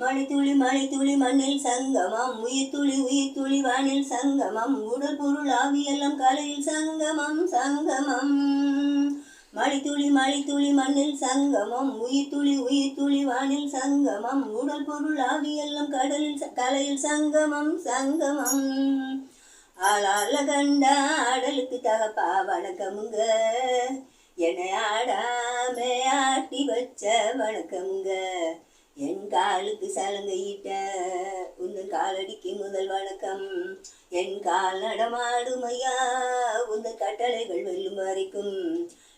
மணித்துளி மணித்துளி மண்ணில் சங்கமம். உயிர்த்துளி உயிர்த்துளி வானில் சங்கமம். உடல் பொருள் ஆவியெல்லாம் கலையில் சங்கமம் சங்கமம். மணித்துளி மணித்துளி மண்ணில் சங்கமம். உயிர்த்துளி உயிர்த்துளி வானில் சங்கமம். உடல் பொருள் ஆவியெல்லாம் கடலில் கலையில் சங்கமம் சங்கமம். ஆளால கண்டா ஆடலுக்கு தகப்பா வணக்கமுங்க. என்னை ஆடாமே ஆட்டி வச்ச வணக்கமுங்க. காலுக்கு சலங்கையிட்ட உந்தன் காலடிக்கு முதல் வணக்கம். என் கால் நடமாடுமையா உந்தன் கட்டளைகள் வெல்லும் வரைக்கும்.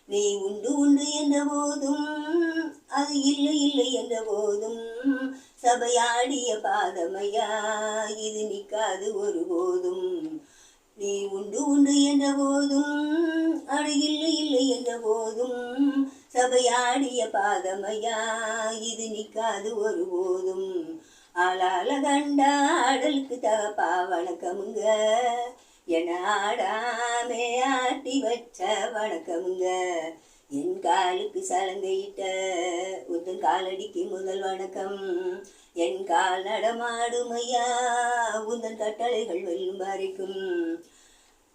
நீ உண்டு உண்டு என்ற போதும் அது இல்லை இல்லை என்ற போதும். சபையாடிய பாதமையா இது நிற்காது ஒருபோதும் நீ உண்டு உண்டு என்ற போதும் அது இல்லை இல்லை என்ற போதும். சபையாடிய பாதமையா? இது நிற்காது ஒருபோதும் ஆளால கண்டா ஆடலுக்கு தகப்பா வணக்கமுங்க என ஆடாமே ஆட்டி வச்ச வணக்கமுங்க. என் காலுக்கு சலங்கையிட்ட உந்தன் காலடிக்கு முதல் வணக்கம். என் கால் நடமாடுமையா? உந்தன் கட்டளைகள் வெல்லும் வரைக்கும்.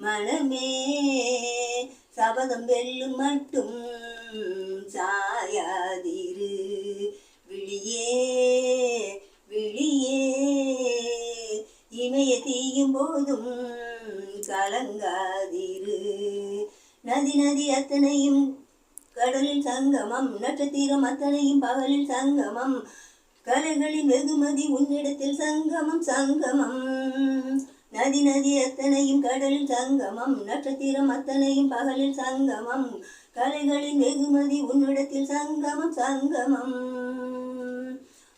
மனமே. சபதம் வெல்லும் மட்டும் சாயாதிரு. விழியே விழியே. இமய தீயும் போதும் கலங்காதிரு. நதி நதி அத்தனையும் கடலில் சங்கமம். நட்சத்திரம் அத்தனையும் பகலில் சங்கமம். கலைகளின் வெகுமதி உன்னிடத்தில் சங்கமம் சங்கமம். நதி நதி அத்தனையும் கடலில் சங்கமம் நட்சத்திரம் அத்தனையும் பகலில் சங்கமம் கலைகளின் வெகுமதி உன்னிடத்தில் சங்கமம் சங்கமம்.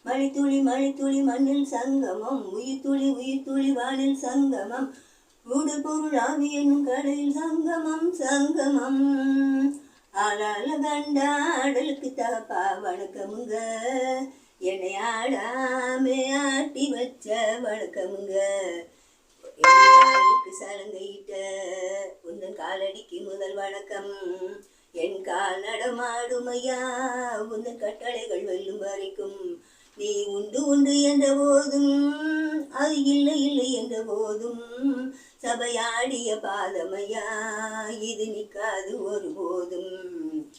மழைத்துளி மழைத்துளி மண்ணில் சங்கமம் உயிர்த்துளி உயிர்த்துளி வானில் சங்கமம் உடல் பொருள் ஆவி என்னும் கடையில் சங்கமம் சங்கமம். ஆளால கண்டாடலுக்கு தகப்பா வணக்கமுங்க. என்னை ஆடாமே ஆட்டி வச்ச வணக்கமுங்க. காலுக்கு சலங்கையிட்ட உந்தன் காலடிக்கு முதல் வணக்கம். என் கால் நடமாடுமையா உந்தன் கட்டளைகள் வெல்லும் வரைக்கும். நீ உண்டு உண்டு என்ற போதும் அது இல்லை இல்லை என்ற போதும். சபையாடிய பாதமையா இது நிற்காது ஒருபோதும்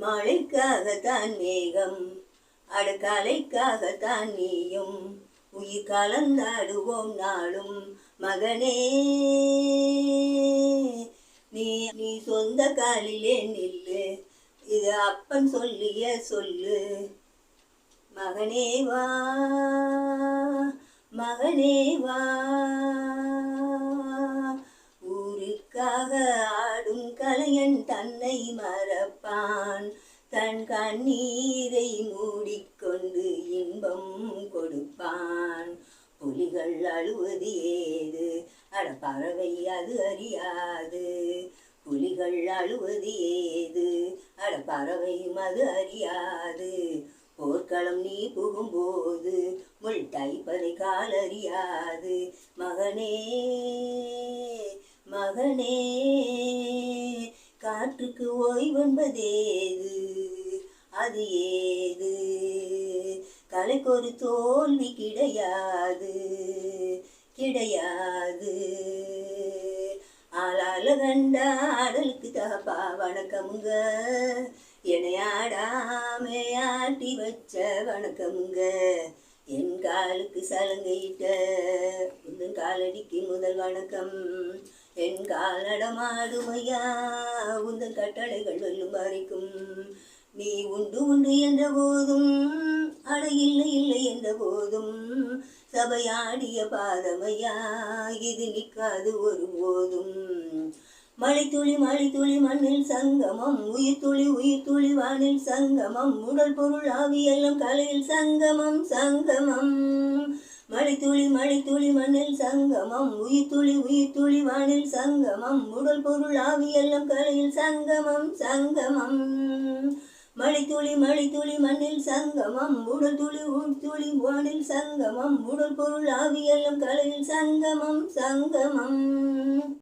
மழைக்காகத்தான் மேகம் அடக்காலைக்காகத்தான் நீயும். உயிர் கலந்தாடுவோம் நாளும். மகனே நீ நீ சொந்த காலிலே நில்லு. இது அப்பன் சொல்லிய சொல்லு. மகனே வா மகனே வா. ஊருக்காக ஆடும் கலையன் தன்னை மறப்பான். தன் கண்ணீரை மூடிக்கொண்டு இன்பம் கொடுப்பான். புலிகள் அழுவது ஏது? அட பறவை அது அறியாது. புலிகள் அழுவது ஏது? அட பறவை மது அறியாது. போர்க்களம் நீ புகும்போது முள் தைப்பதை காலறியாது மகனே மகனே காற்றுக்கு ஓய்வென்பதேது? அது ஏது? கலைக்கு ஒரு தோல்வி கிடையாது கிடையாது. ஆளால கண்டா ஆடலுக்கு தாப்பா வணக்கமுங்க. என்னை ஆடாமே ஆட்டி வச்ச வணக்கமுங்க. என் காலுக்கு சலங்கையிட்ட உந்தன் காலடிக்கு முதல் வணக்கம். என் கால் நடமாடுமையா உந்தன் கட்டளைகள் வெல்லும் வரைக்கும். நீ உண்டு உண்டு என்ற போதும் அட இல்லை இல்லை என்ற போதும் சபையாடிய பாதமையா இது நிற்காது ஒருபோதும். மழை துளி மண்ணில் சங்கமம் உயிர் துளி உயிர் துளி வானில் சங்கமம் உடல் பொருள் ஆவி எல்லாம் கலையில் சங்கமம் சங்கமம். மழை துளி மழை துளி மண்ணில் சங்கமம் உயிர் துளி உயிர் துளி வானில் சங்கமம் உடல் பொருள் ஆவி எல்லாம் கலையில் சங்கமம் சங்கமம். மழைத்துளி மழைத்துளி மண்ணில் சங்கமம் உடல் துளி உள்துளி வானில் சங்கமம் உடல் பொருள் ஆவியெல்லாம் கலையில் சங்கமம் சங்கமம்.